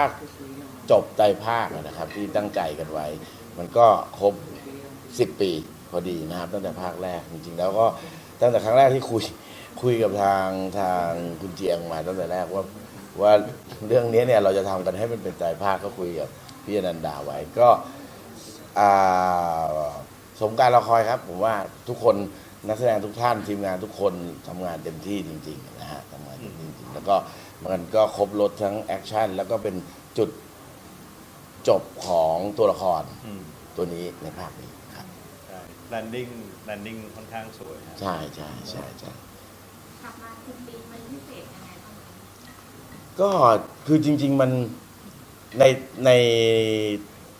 าคจบไตรภาคนะครับ ที่ตั้งใจกันไว้ มันก็ครบ 10 ปีพอดีนะครับ ตั้งแต่ภาคแรกจริงๆแล้วก็ตั้งแต่ครั้งแรกที่คุยคุยกับทางทางคุณเจียงมาตั้งแต่แรกว่าว่าเรื่องนี้เนี่ยเราจะทำกันให้มันเป็นไตรภาคก็คุยกับพี่อนันดาไว้ก็สมการเราคอยครับ ผมว่าทุกคน นักแสดงทุกท่านทีมงานทุกคนทำงานเต็มที่จริงๆนะฮะทำงานเต็มที่จริงๆแล้วก็มันก็ครบรถทั้งแอคชั่นแล้วก็เป็นจุดจบของตัวละครอืมตัวนี้ในภาคนี้ครับ ใช่แลนดิ้งแลนดิ้งค่อนข้างสวยฮะใช่ใช่ใช่ใช่กลับมาสิบปีมันพิเศษยังไงบ้างคะก็คือจริง ๆ มันในใน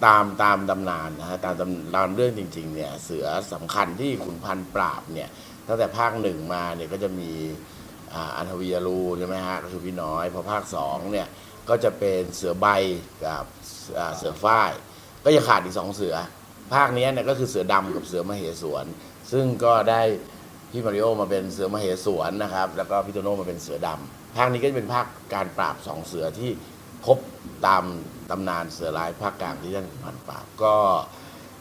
ตามตามตำนานนะฮะตามตำตามเรื่องจริงๆเนี่ยเสือสำคัญที่ขุนพันธ์ปราบเนี่ยตั้งแต่ภาคหนึ่งมาเนี่ยก็จะมีอันทวียรูใช่ไหมฮะก็คือพี่น้อยพอภาคสองเนี่ยก็จะเป็นเสือใบกับเสือฝ้าย ก็จะขาดอีกสองเสือ ภาคนี้เนี่ยก็คือเสือดำกับเสือมเหสวน ซึ่งก็ได้พี่มาริโอมาเป็นเสือมเหสวนนะครับแล้วก็พี่โตโน่มาเป็นเสือดำภาคนี้ก็จะเป็นภาคการปราบสองเสือที่ ครบตามตำนานเสือลายภาคกลางที่ท่านขุนพันธุ์ปราบก็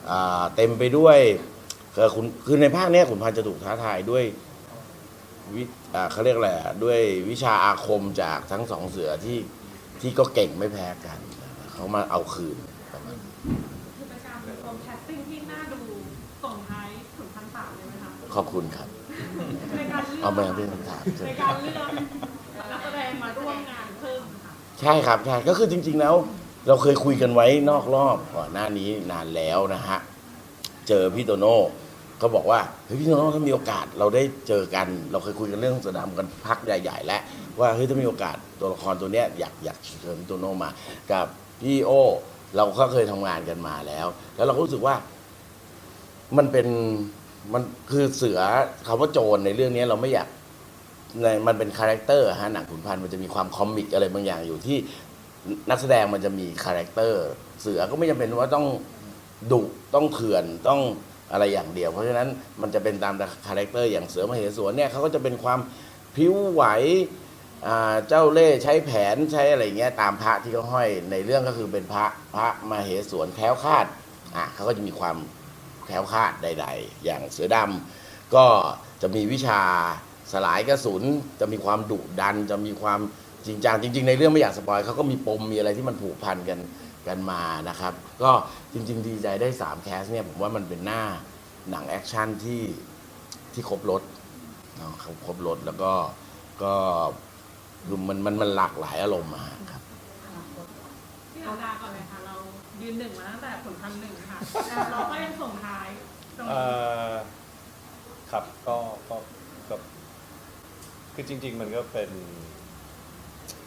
อ่าเต็มไปด้วยคือคุณคือในภาคเนี้ยขุนพันธุ์จะถูกท้าทายด้วยวิอ่าเขาเรียกอะไรอะด้วยวิชาอาคมจากทั้งสองเสือที่ที่ก็เก่งไม่แพ้กันเขามาเอาคืนประมาณนี้คือเป็นการรวมแคสติ้งที่น่าดูส่งท้ายถึงพันสามเลยไหมคะขอบคุณครับในการเลือกเอามาเป็นคำถามในการเลือกนักแสดงมาร่วมงานเพิ่มค่ะ ใช่ครับใช่ก็คือจริง ๆ แล้ว เราเคยคุยกันไว้นอกรอบก่อนหน้านี้นานแล้วนะฮะเจอพี่โตโน่ก็บอกว่าเฮ้ยพี่โตโน่ถ้ามีโอกาสเราได้เจอกัน เราเคยคุยกันเรื่องสนามกันพักใหญ่ ๆ แล้วว่าเฮ้ยถ้ามีโอกาสตัวละครตัวเนี้ยอยากอยากเชิญพี่โตโน่มา กับพี่โอ เราก็เคยทำงานกันมาแล้ว แล้วเราก็รู้สึกว่ามันเป็นมันคือเสือคำว่าโจรในเรื่องนี้เราไม่อยาก ในมันเป็นคาแรคเตอร์ฮะหนังขุนพันธ์มันจะมีความคอมิกอะไรบางอย่างอยู่ที่นักแสดงมันจะมีคาแรคเตอร์เสือก็ไม่จำเป็นว่าต้องดุต้องเถื่อนต้องอะไรอย่างเดียว เพราะฉะนั้นมันจะเป็นตามคาแรคเตอร์อย่างเสือมเหสวนเนี่ยเขาก็จะเป็นความพิ้วไหวเจ้าเล่ใช้แผนใช้อะไรเงี้ยตามพระที่เขาห้อยในเรื่องก็คือเป็นพระพระมาเหสวนแคล้วคาดอะเขาก็จะมีความแคล้วคาดใด ๆ อย่างเสือดำก็จะมีวิชา สลายกระสุนจะมีความดุดัน จะมีความจริงจังจริง ๆ ในเรื่องไม่อยากสปอยเขาก็มีปมมีอะไรที่มันผูกพันกันกันมานะครับ ก็จริง ๆ ดีใจได้ 3 แคสเนี่ยผมว่ามันเป็นหน้าหนังแอคชั่นที่ที่ครบรถเนาะครบครบรถแล้วก็ก็ดูมันมันมันหลากหลายอารมณ์อะครับพี่อาดาก่อนเลยค่ะเรายืนหนึ่งมาตั้งแต่ผลพันหนึ่งค่ะเราก็ยังส่งท้ายตรงเอ่นี้อครับก็ก็ก็ คือจริง ๆ มันก็เป็น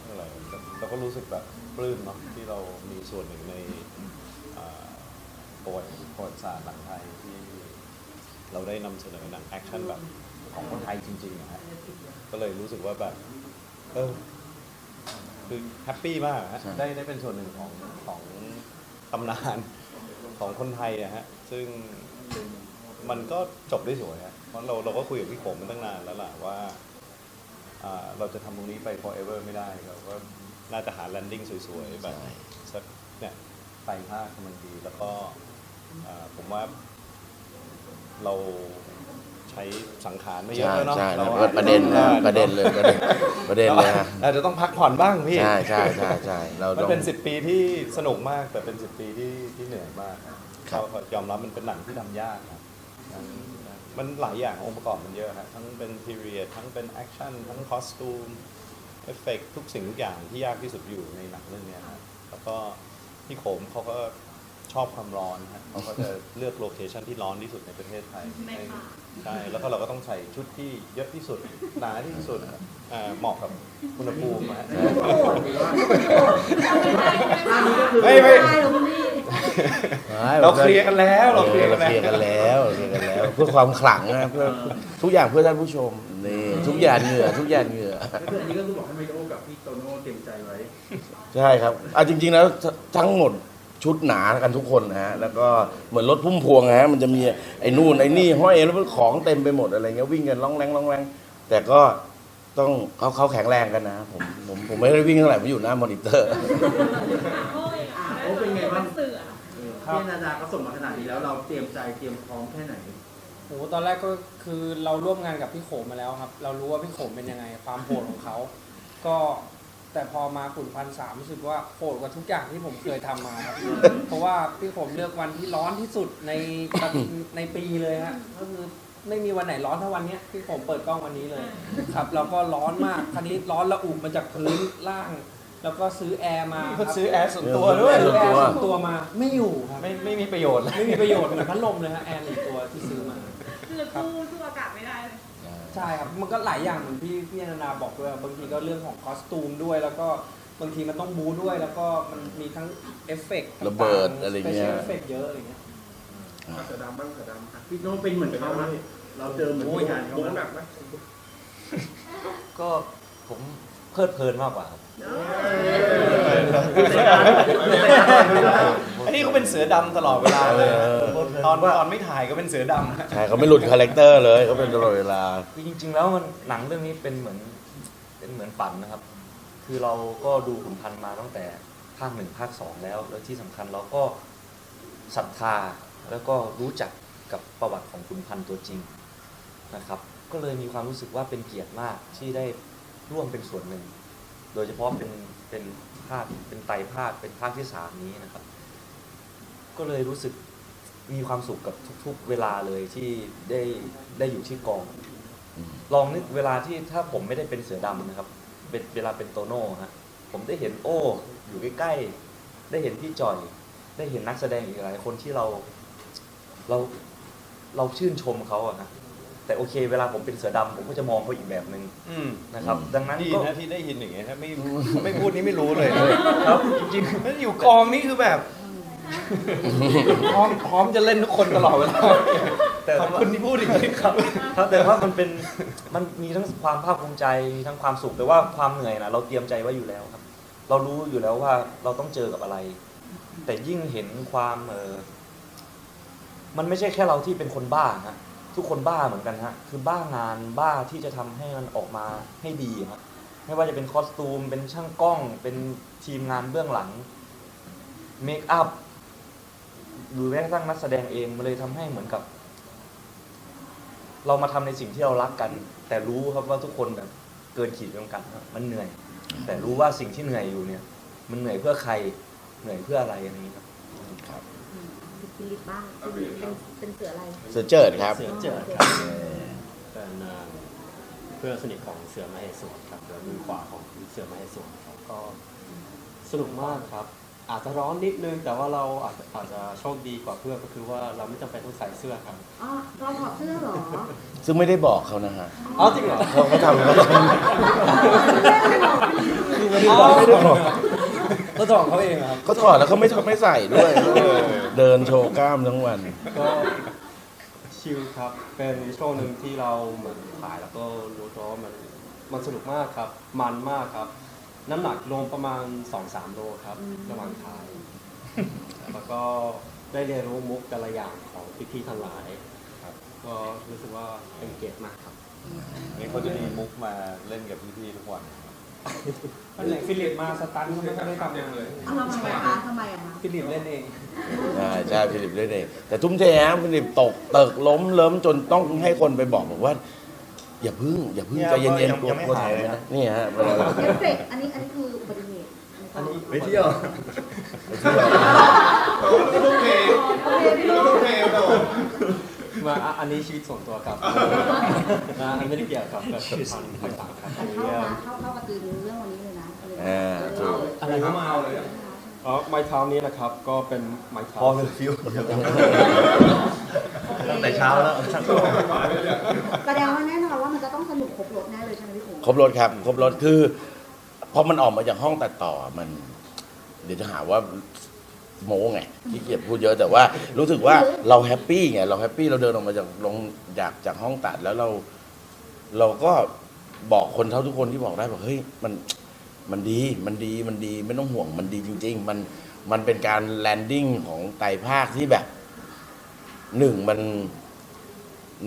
อะไรเราก็รู้สึกแบบปลื้มเนาะที่เรามีส่วนหนึ่งในอ่าประวัติประวัติศาสตร์หนังไทยที่เราได้นำเสนอหนังแอคชั่นแบบของคนไทยจริงๆนะฮะก็เลยรู้สึกว่าแบบเออคือแฮปปี้มากฮะใช่ได้ได้เป็นส่วนหนึ่งของของตำนานของคนไทยอะฮะซึ่งมันก็จบได้สวยฮะเพราะเราเราก็คุยกับพี่ขมมาตั้งนานแล้วล่ะว่าอ่า เราจะทำตรงนี้ไป forever ไม่ได้เราก็น่าจะหา landing สวยๆ แบบใช่สักเนี่ยไตรภาคกำลังดี แล้วก็อ่าผมว่าเราใช้สังขารไม่เยอะใช่แล้วเนาะใช่เราแล้วประเด็นนะประเด็นเลยประเด็นประเด็นเลยฮะอาจจะต้องพักผ่อนบ้างพี่ใช่ใช่ใช่ใช่เรามันต้องเป็นสิบปีที่สนุกมากแต่เป็นสิบปีที่ที่เหนื่อยมากครับครับเรายอมรับมันเป็นหนังที่ทำยากครับ มันมันหลายอย่างองค์ประกอบมันเยอะครับทั้งเป็น period ทั้งเป็น action ทั้ง costume effect ทุกสิ่งทุกอย่างที่ยากที่สุดอยู่ในหนังเรื่องเนี้ยครับแล้วก็พี่โขมเขาก็ชอบความร้อนฮะเขาก็จะเลือกโลเคชันที่ร้อนที่สุดในประเทศไทยในป่าใช่แล้วก็เราก็ต้องใส่ชุดที่เยอะที่สุดหนาที่สุดอ่าเหมาะกับอุณหภูมิฮะ ไม่ไม่ เราเคลียร์กันแล้วเราเคลียร์กันเราเคลียร์กันแล้วเราเคลียร์กันแล้ว เพื่อความขลังนะเพื่อทุกอย่างเพื่อท่านผู้ชมนี่ทุกอย่างเหงื่อทุกอย่างเหงื่อก็คืออันนี้ก็คือบอกให้ไมโอกับพี่โตโน่เตรียมใจไว้ใช่ครับอะจริงๆแล้วทั้งหมดชุดหนากันทุกคนนะฮะแล้วก็เหมือนรถพุ่มพวงนะฮะมันจะมีไอ้นู่นไอ้นี่ห้อยแล้วของเต็มไปหมดอะไรเงี้ยวิ่งกันล่องแรงล่องแรงแต่ก็ต้องเขาเขาแข็งแรงกันนะ ผมผมผมไม่ได้วิ่งเท่าไหร่ผมอยู่หน้ามอนิเตอร์ พี่นาดาก็ส่งมาขนาดนี้แล้วเราเตรียมใจเตรียมพร้อมแค่ไหน โหตอนแรกก็คือเราร่วมงานกับพี่โขมมาแล้วครับ เรารู้ว่าพี่โขมเป็นยังไง ความโหดของเขา ก็แต่พอมาขุนพันสามรู้สึกว่าโหดกว่าทุกอย่างที่ผมเคยทำมาครับ เพราะว่าพี่โขมเลือกวันที่ร้อนที่สุดในในปีเลยฮะก็คือไม่มีวันไหนร้อนเท่าวันเนี้ยพี่โขมเปิดกล้องวันนี้เลย ครับแล้วก็ร้อนมากคันนี้ร้อนระอุมาจากพื้นล่าง แล้วก็ซื้อแอร์มาคก็รับซื้อแอร์ส่วนตัวด้วยซื้อแอร์ส่วนตัวมาไม่อยู่ครับไม่ไม่มีประโยชน์เลยไม่มีประโยชน์เหมือนพัดลมเลยฮะแอร์หนึ่งตัวที่ซื้อมาคือสู้สู้อากาศไม่ได้เลยใช่ครับมันก็หลายอย่างเหมือนพี่พี่นานาบอกด้วยบางทีก็เรื่องของคอสตูมด้วยแล้วก็บางทีมันต้องบูด้วยแล้วก็มันมีทั้งเอฟเฟกต์ระเบิดอะไรเงี้ยเอฟเฟกต์เยอะอะไรเงี้ยเสือดำบ้างเสือดำอะพี่โน้เป็นเหมือนเขาไหมเราเจอเหมือนที่งานเขาไหมก็ผม เพลิดเพลินมากกว่าครับอันนี้เขาเป็นเสือดำตลอดเวลาเลยตอนตอนไม่ถ่ายก็เป็นเสือดำใช่เขาไม่หลุดคาแรคเตอร์เลยเขาเป็นตลอดเวลา คือจริง ๆ แล้วมันหนังเรื่องนี้เป็นเหมือนเป็นเหมือนฝันนะครับ คือเราก็ดูขุนพันธ์มาตั้งแต่ภาคหนึ่งภาคสองแล้ว แล้วที่สำคัญเราก็ศรัทธาแล้วก็รู้จักกับประวัติของขุนพันธ์ตัวจริงนะครับ ก็เลยมีความรู้สึกว่าเป็นเกียรติมากที่ได้ ร่วมเป็นส่วนหนึ่ง โดยเฉพาะเป็นเป็นภาคเป็นไตรภาคเป็นภาคที่สามนี้นะครับ ก็เลยรู้สึกมีความสุขกับทุกๆ เวลาเลยที่ได้ได้อยู่ที่กองอืมลองนึกเวลาที่ถ้าผมไม่ได้เป็นเสือดำนะครับ เป็นเวลาเป็นโตโน่ฮะผมได้เห็นโอ้อยู่ใกล้ๆได้เห็นพี่จอย ได้เห็นนักแสดงอีกหลายคนที่เราเราเราชื่นชมเขาอะนะ แต่โอเค เวลาผมเป็นเสือดำผมก็จะมองเขาอีกแบบหนึ่งอืมนะครับ ดังนั้นดีก็นะที่ได้ยินอย่างเงี้ยถ้าไม่ไม่พูดนี่ไม่รู้เลยนะครับจริงๆถ้าอยู่กองนี่คือแบบพร้อมพร้อมจะเล่นทุกคนตลอดเวลาแต่ขอบคุณที่พูดอย่างนี้ครับครับแต่ว่ามันเป็นมันมีทั้งความภาคภูมิใจมีทั้งความสุขแต่ว่าความเหนื่อยนะเราเตรียมใจไว้อยู่แล้วครับ เรารู้อยู่แล้วว่าเราต้องเจอกับอะไร แต่ยิ่งเห็นความเออมันไม่ใช่แค่เราที่เป็นคนบ้าฮะ ทุกคนบ้าเหมือนกันฮะคือบ้างานบ้าที่จะทำให้มันออกมาให้ดีครับไม่ว่าจะเป็นคอสตูม เป็นช่างกล้อง เป็นทีมงานเบื้องหลังเมคอัพหรือแม้กระทั่งนักแสดงเองมันเลยทำให้เหมือนกับ เรามาทำในสิ่งที่เรารักกัน แต่รู้ครับว่าทุกคนแบบเกินขีดจำกัดมันเหนื่อย แต่รู้ว่าสิ่งที่เหนื่อยอยู่เนี่ย มันเหนื่อยเพื่อใครเหนื่อยเพื่ออะไรอย่างนี้ครับ ฟิลิปบ้างเป็นเป็นเสืออะไรเสือเจิดครับเสือเจิดครับ เป็นเอ่อเพื่อนสนิทของเสือมเหสวนครับหรือมือขวาของเสือมเหสวนครับก็สนุกมากครับ อาจจะร้อนนิดนึงแต่ว่าเราอาจจะอาจจะโชคดีกว่าเพื่อนก็คือว่าเราไม่จำเป็นต้องใส่เสื้อครับอ๋อเราถอดเสื้อเหรอซึ่งไม่ได้บอกเขานะฮะอ๋อจริงเหรอเขาเขาทำเขาทำคือไม่ได้บอกไม่ได้บอกก็จะบอกเขาเองครับเขาถอดแล้วเขาไม่ชอบไม่ใส่ด้วยเดินโชว์กล้ามทั้งวัน ก็ชิลครับ เป็นช่วงหนึ่งที่เราเหมือนถ่ายแล้วก็รู้ตัวว่ามันมันสนุกมากครับ มันมากครับ น้ำหนักลงประมาณ 2-3 โลครับ ระหว่างถ่าย แล้วก็ได้เรียนรู้มุกแต่ละอย่างของพี่ๆทั้งหลายครับ ก็รู้สึกว่าเป็นเกียรติมากครับ นี่เขาจะมีมุกมาเล่นกับพี่ๆทุกวัน อันไหนฟิลิปมาสตันเขาไม่ค่อยได้ทำเลยเอาทำไมคะทำไมอะคะฟิลิปเล่นเองใช่ใช่ฟิลิปเล่นเองแต่ทุ่มเทฮะฟิลิปตกเติกล้มเลิ้มจนต้องให้คนไปบอกบอกว่า อย่าพึ่ง อย่าพึ่งเนี่ยใจเย็นยังๆกลัวยังไม่กลัวหายเลยนะนี่ฮะเวลาเราเอฟเฟกต์อันนี้อันนี้คืออุบัติเหตุอันนี้ไปเที่ยวไปเที่ยวทุกเพลงทุกเพลงโดนมาอะอันนี้ชีวิตส่วนตัวครับนะอันไม่ได้เกี่ยวกับกับพันธุ์ต่างๆครับ อ่าถูกอะไรก็มาเอาเลยอะอ๋อไม้เท้านี้นะครับก็เป็นไม้เท้าพอเลยฟิวตั้งแต่เช้าแล้วแสดงว่าแน่นอนว่ามันจะต้องสนุกครบรถแน่เลยใช่ไหมพี่ครูครบรถครับครบรถคือพอมันออกมาจากห้องตัดต่อมัน เดี๋ยวจะหาว่าโม้ไงที่เกียจพูดเยอะแต่ว่า รู้สึกว่าเราแฮปปี้ไงเราแฮปปี้เราเดินออกมาจากลงจากจากห้องตัดแล้วเรา เราก็บอกคนเท่าทุกคนที่บอกได้บอกเฮ้ยมัน มันดีมันดีมันดีไม่ต้องห่วงมันดีจริง ๆ มันมันเป็นการแลนดิ้งของไตรภาคที่แบบหนึ่งมัน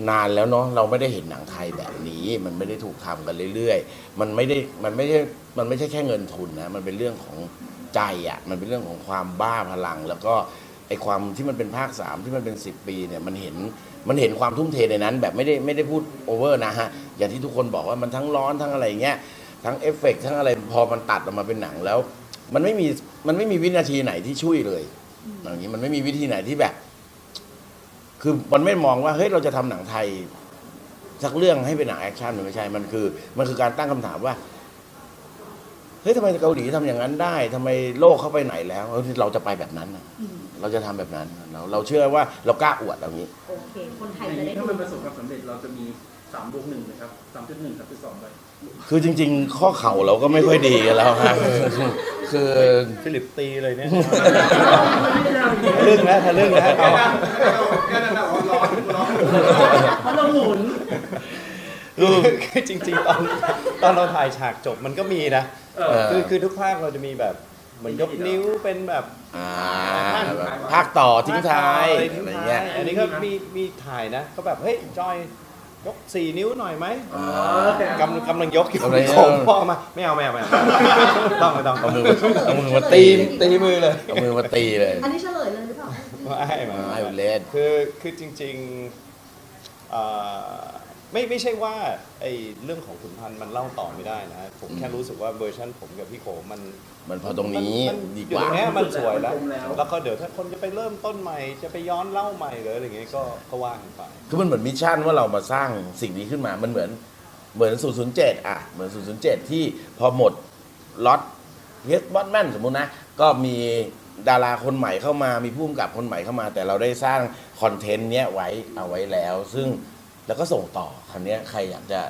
นานแล้วเนาะเราไม่ได้เห็นหนังไทยแบบนี้ มันไม่ได้ถูกทำกันเรื่อยๆ มันไม่ได้มันไม่ใช่มันไม่ใช่แค่เงินทุนนะมันเป็นเรื่องของใจอะมันเป็นเรื่องของความบ้าพลัง แล้วก็ไอความที่มันเป็นภาคสามที่มันเป็นสิบปีเนี่ยมันเห็นมันเห็นความทุ่มเทในนั้น แบบไม่ได้ไม่ได้พูดโอเวอร์นะฮะอย่างที่ทุกคนบอกว่ามันทั้งร้อนทั้งอะไรอย่างเงี้ย ทั้งเอฟเฟกต์ทั้งอะไรพอมันตัดออกมาเป็นหนังแล้ว มันไม่มีมันไม่มีวินาทีไหนที่ช่วยเลยอย่างนี้มันไม่มีวิธีไหนที่แบบ คือมันไม่มองว่าเฮ้ยเราจะทำหนังไทย สักเรื่องให้เป็นหนังแอคชั่นมันไม่ใช่มันคือ มันคือการตั้งคำถามว่าเฮ้ยทำไมเกาหลีทำอย่างนั้นได้ทำไมโลกเข้าไปไหนแล้วเฮ้ยเราจะไปแบบนั้นน่ะอืมเราจะทำแบบนั้น เราเราเชื่อว่าเรากล้าอวดแบบนี้โอเคคนไทยอย่างจะได้นี้ถ้ามันประสบความสำเร็จเราจะมีสามบวกหนึ่งนะครับสามจุดหนึ่งสามจุดสองไป คือจริง ๆ ข้อเข่าเราก็ไม่ค่อยดีกันแล้วฮะคือฟิลิปตีเลยเนี่ยเรื่เรื่องแล้วทะลึ่งแล้วเอาแค่นั้นแหละร้อนร้อนเพราะเราหมุนคือจริง ๆ ตอนตอนเราถ่ายฉากจบมันก็มีนะเอเอออคือคือทุกภาคเราจะมีแบบเหมือนยกนิ้วเป็นแบบอ่าภาคต่อทิ้งท้ายอะไรอะทิ้งไรท้าเงี้ยยอันนี้ก็มีมีถ่ายนะ ก็แบบเฮ้ยจอย ยกสี่นิ้วหน่อยไหมอ๋อแต่กำกำลังยกอยู่กำลังยกโขงพ่อมาไม่เอาไม่เอาไม่เอาต้องไม่ต้องเอามือเอามือมาตีตีตีมือเลยเอามือมาตีเลยอันนี้เฉลยเลยหรือเปล่าไม่ไม่ไอ้ไม่เลนคือคือจริงๆเอ่อ ไม่ไม่ใช่ว่าไอ้เรื่องของขุนพันธ์มันเล่าต่อไม่ได้นะผมแค่รู้สึกว่าเวอร์ชันผมกับพี่โขมัน มันพอตรงนี้มัดีอกยู่ว่าตรงเนี้ยมันสวยแล้วมันคมแล้ว แล้วก็เดี๋ยวถ้าคนจะไปเริ่มต้นใหม่จะไปย้อนเล่าใหม่หรืออะไรอย่างเงี้ยก็ก็ว่ากันไป คือมันเหมือนมิชชั่นว่าเรามาสร้างสิ่งนี้ขึ้นมา มันเหมือนเหมือน 007 อะ เหมือน 007 ที่พอหมดล็อตเฮสบอตแมนสมมุตินะ ก็มีดาราคนใหม่เข้ามา มีผู้กำกับคนใหม่เข้ามา แต่เราได้สร้างคอนเทนต์เนี้ยไว้เอาไว้แล้ว ซึ่ง แล้วก็ส่งต่อคันนี้ยใครอยากจะ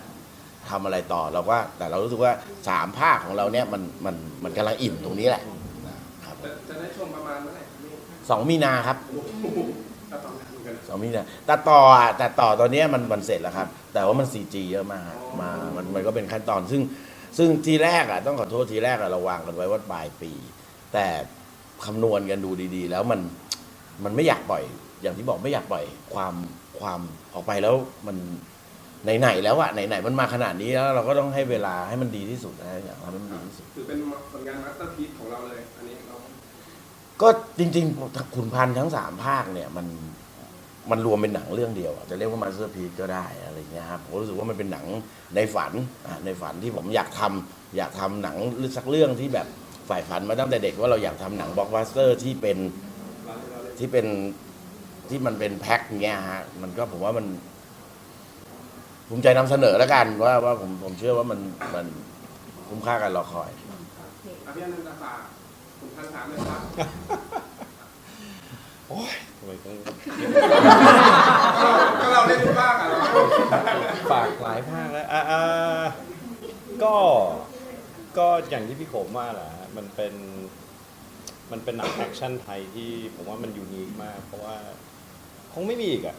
ทำอะไรต่อเราก็แต่เรารู้สึกว่าสามภาคของเราเนี่ยมันมันมันกำลังอิ่มตรงนี้แหละนะครับจะได้ชมประมาณเมื่อไหร่สองมีนาครับถ้าตอนนั้นกันสองมีนาตัดต่ออะตัดต่อตอนเนี้ยมันมันเสร็จแล้วครับ แต่ว่ามัน 4G เยอะมากมามันมันก็เป็นขั้นตอนซึ่งซึ่งทีแรกอะต้องขอโทษทีแรกอะเราวางกันไว้ว่าปลายปี แต่คำนวณกันดูดีๆ แล้วมันมันไม่อยากปล่อย อย่างที่บอกไม่อยากปล่อยความ ความออกไปแล้วมันไหนๆแล้วอะไหนๆมันมาขนาดนี้แล้วเราก็ต้องให้เวลาให้มันดีที่สุดนะอยากทำให้มันดีที่สุดถือเป็นผลงานมาสเตอร์พีซของเราเลย อันนี้เราก็จริงๆขุนพันธ์ทั้งสามภาคเนี่ยมันมันรวมเป็นหนังเรื่องเดียวอะจะเรียกว่ามาสเตอร์พีซก็ได้อะไรเงี้ยครับผมรู้สึกว่ามันเป็นหนังในฝันในฝันที่ผมอยากทำอยากทำหนังสักเรื่องที่แบบฝ่ายฝันมาตั้งแต่เด็กว่าเราอยากทำหนังบล็อกบัสเตอร์ที่เป็นที่เป็น ที่มันเป็นแพ็คเงี้ยฮะมันก็ผมว่ามันภูมิใจนำเสนอแล้วกันว่าว่าผมผมเชื่อว่ามันมันคุ้มค่าการรอคอย อภิอนันตฝากคุณพันถามเลยครับทำไมต้องก็เราเล่นทุกภาคอะฝากหลายภาคแล้วอ่าอ่าก็ก็อย่างที่พี่โขมว่าแหละฮะมันเป็น มันเป็นหนังแอคชั่นไทยที่ผมว่ามันยูนิคมาก เพราะว่า คงไม่มีอีกอะ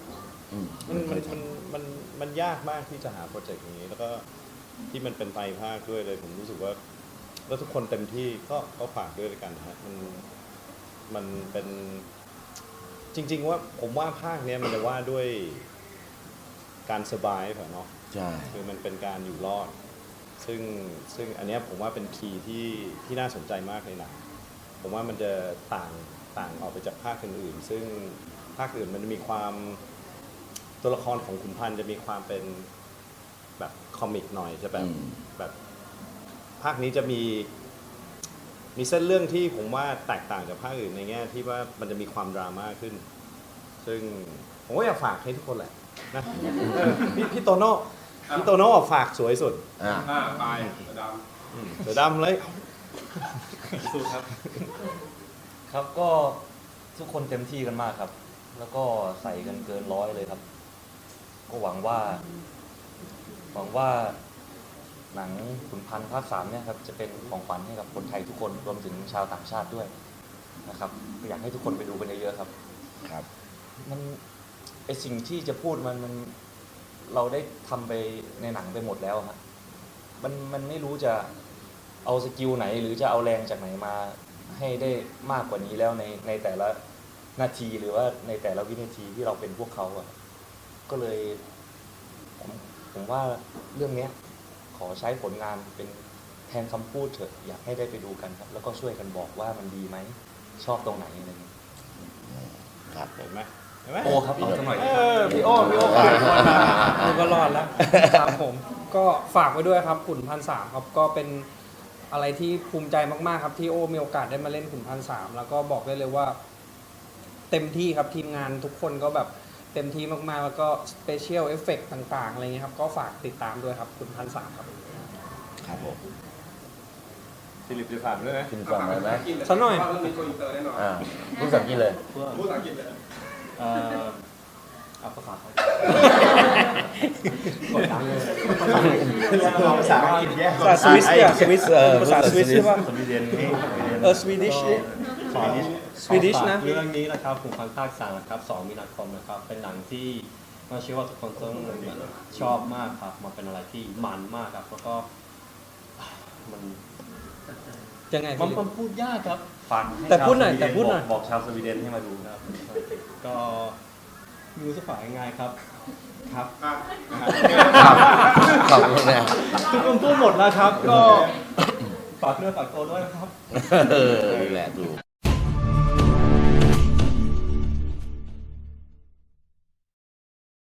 อืมมันเคมันยทำมันมันมันยากมากที่จะหาโปรเจกต์อย่างนี้ แล้วก็ที่มันเป็นไตรภาคด้วยเลย ผมรู้สึกว่า แล้วทุกคนเต็มที่ก็ก็ฝากด้วยด้วยกันนะฮะมันมันเป็นจริง ๆ ว่าผมว่าภาคเนี้ยมันจะว่าด้วยการสบายเนาะใช่คือมันเป็นการอยู่รอด ซึ่งซึ่งอันเนี้ยผมว่าเป็นคีย์ที่ที่น่าสนใจมากในหนังผมว่ามันจะต่างต่างออกไปจากภาคอื่นๆซึ่ง ภาคอื่นมันจะมีความตัวละครของขุนพันธ์จะมีความเป็นแบบคอมิกหน่อยจะแบบอืม แบบภาคนี้จะมีมีเส้นเรื่องที่ผมว่าแตกต่างจากภาคอื่นในแง่ที่ว่ามันจะมีความดราม่าขึ้น ซึ่งผมก็อยากฝากให้ทุกคนแหละนะเออพี่พี่โตโน่พี่โตโน่ฝากสวยสุด อ่าอ่าไปดอืมเสือดำเลย สู้ครับ ครับก็ทุกคนเต็มที่กันมากครับ แล้วก็ใส่กันเกินร้อยเลยครับ ก็หวังว่า หวังว่าหนังขุนพันธ์ภาคสามเนี่ยครับจะเป็นของขวัญให้กับคนไทยทุกคนรวมถึงชาวต่างชาติด้วยนะครับก็อยากให้ทุกคนไปดูกันเยอะๆครับ ครับ มันไอสิ่งที่จะพูดมันมันเราได้ทำไปในหนังไปหมดแล้วฮะมันมันไม่รู้จะเอาสกิลไหน หรือจะเอาแรงจากไหนมาให้ได้มากกว่านี้แล้วในในแต่ละ นาทีหรือว่าในแต่ละวินาทีที่เราเป็นพวกเขาอะก็เลยผมว่าเรื่องเนี้ยขอใช้ผลงานเป็นแทนคำพูดเถอะอยากให้ได้ไปดูกันครับ แล้วก็ช่วยกันบอกว่ามันดีไหมชอบตรงไหนอะไรเงี้ยครับเห็นไหมเห็นไหมโอ้ครับเอาสักหน่อยเออพี่โอ้พี่โอ้ฝากคนนะดูก็รอดแล้วครับผมก็ฝากไว้ด้วยครับขุนพันสามครับก็เป็นอะไรที่ภูมิใจมากๆครับที่โอมีโอกาสได้มาเล่นขุนพันสามแล้วก็บอกได้เลยว่า เต็มที่ครับทีมงานทุกคนก็แบบเต็มที่มากๆ แล้วก็สเปเชียลเอฟเฟกต่างๆอะไรเงี้ยครับก็ฝากติดตามด้วยครับขุนพันสามครับครับผมฟิลิปจะถามด้วยไหมคุณฟังไหมไหมสักหน่อยว่าเรื่องนี้โกอินเตอร์แน่นอนอ่าพูดภาษาอังกฤษเลยเพื่อพูดภาษาอังกฤษเลยเอ่อเอาภาษาไทยกดดันเลยภาษาอังกฤษแย่ภาษาสวิสเนี่ยสวิสเออภาษาสวิสใช่ป่ะสวีเดนนี่เออสวีดิช สวีดิชสวีดิชนะเรื่องนี้นะครับผมพันภาคสามนะครับสองมีนาคมนะครับ เป็นหนังที่มาเชื่อว่าทุกคนต้องชอบมากครับ มันเป็นอะไรที่มันมากครับแล้วก็มันยังไงมันพี่มันพูดยากครับฝากให้แต่พูดหน่อยชาวสวีเแต่พูดหน่อยบอกบอกชาวสวีเดนให้มาดูครับ ก็ไมรู้จะฝากยังไงครับ ครับอะครับขอบคุณนะทุกคนพูดหมดแล้วครับ ก็ฝากเนื้อฝากตัวด้วยนะครับ เออนี่แหละถูก